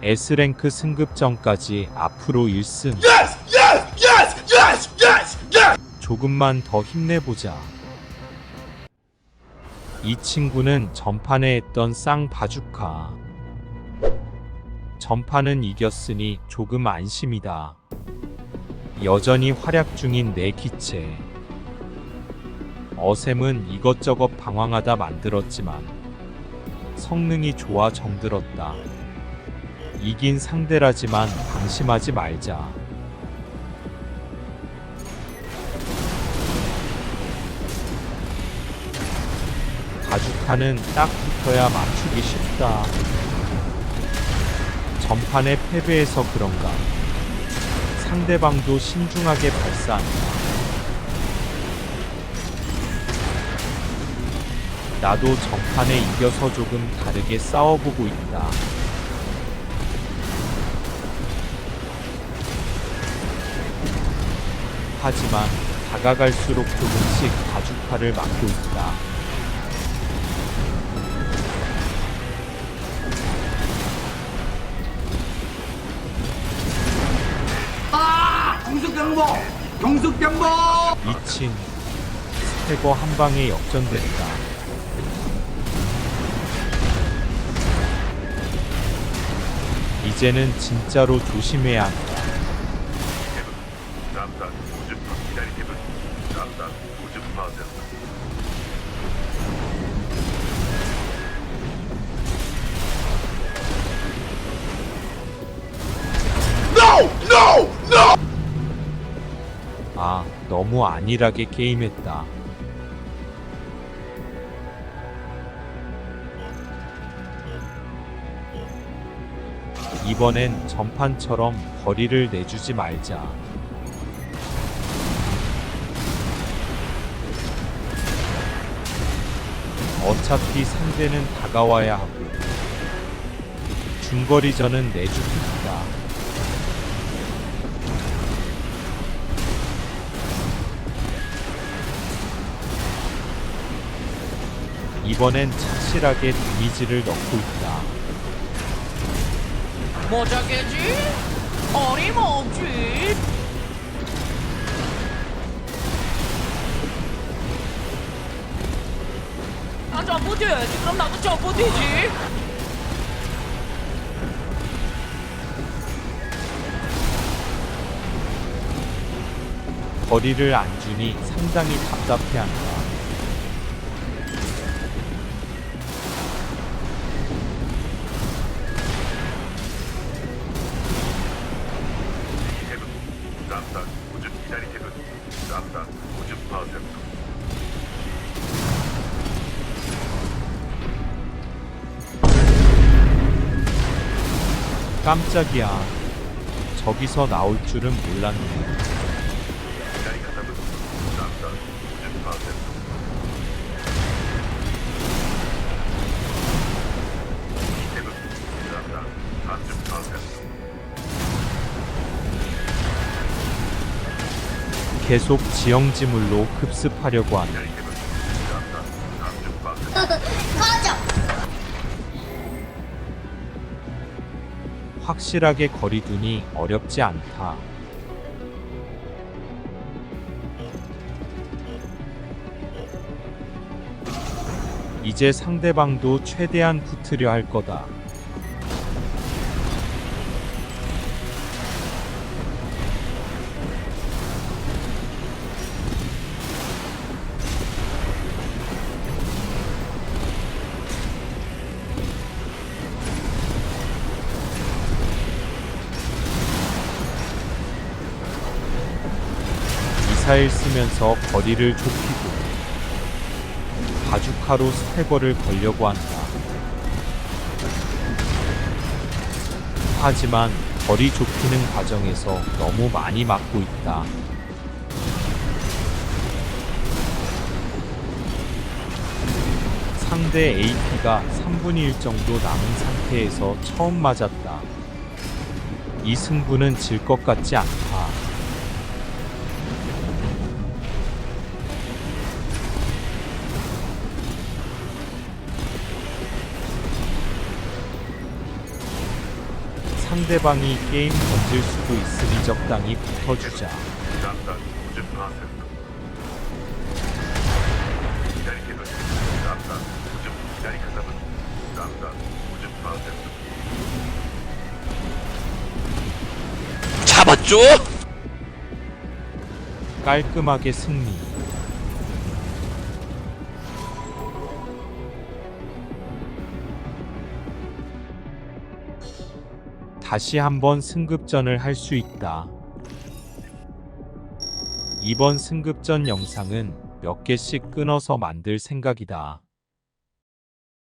S랭크 승급 전까지 앞으로 1승. 조금만 더 힘내보자. 이 친구는 전판에 했던 쌍바주카. 전판은 이겼으니 조금 안심이다. 여전히 활약 중인 내 기체. 어셈은 이것저것 방황하다 만들었지만 성능이 좋아 정들었다. 이긴 상대라지만 방심하지 말자. 바주카는 딱 붙어야 맞추기 쉽다. 전판의 패배에서 그런가. 상대방도 신중하게 발사한다. 나도 전판에 이겨서 조금 다르게 싸워보고 있다. 하지만 다가갈수록 조금씩 바주카를 맞고 있다. 경숙병보! 경숙병보! 미친 스태거 한 방에 역전됐다. 이제는 진짜로 조심해야 한다. 아, 너무 안일하게 게임했다. 이번엔 전판처럼 거리를 내주지 말자. 어차피 상대는 다가와야 하고 중거리전은 내주고 있다. 이번엔 착실하게 데미지를 넣고 있다. 모자겠지? 어림없지? 아, 점프 뛰어야지. 그럼 나도 점프 뛰지. 거리를 안 주니 상당히 답답해한다. 깜짝이야. 저기서 나올 줄은 몰랐네. 기다리 가다분 남산 50% 기분 남산 30% 계속 지형지물로 급습하려고 한다. 확실하게 거리 두니 어렵지 않다. 이제 상대방도 최대한 붙으려 할 거다. 미사일 쓰면서 거리를 좁히고 바주카로 스태거를 걸려고 한다. 하지만 거리 좁히는 과정에서 너무 많이 맞고 있다. 상대 AP가 3분의 1 정도 남은 상태에서 처음 맞았다. 이 승부는 질 것 같지 않다. 상대방이 게임 던질 수도 있으니 적당히 붙어주자. 잡았죠? 깔끔하게 승리. 다시 한번 승급전을 할 수 있다. 이번 승급전 영상은 몇 개씩 끊어서 만들 생각이다.